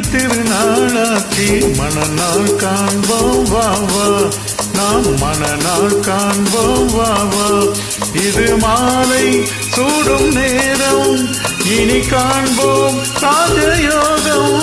திருநாளாக்கி மனநாள் காண்போம் வா வா. நாம் மனநாள் காண்போம் வா வா. இது மாலை சூடும் நேரம் இனி காண்போம் ராஜயோகம்.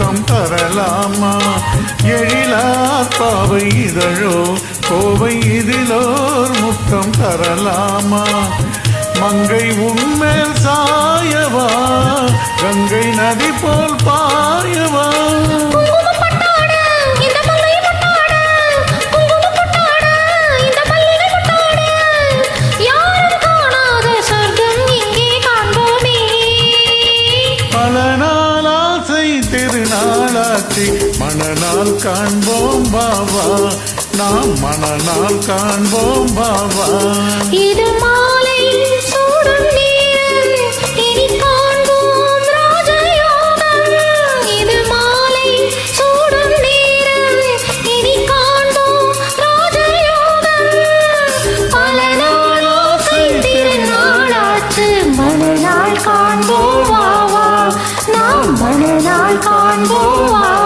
அர்த்தம் தரலாமா? எழிலார் பாவை இதழோ கோவை இதிலோர் முத்தம் தரலாமா? மங்கை உண்மேல் சாயவா? கங்கை நதி போல் பா திருநாளாற்றி மணனால் காண்போம் பாவா. நாம் மணனால் காண்போம் பாவா. 看不完。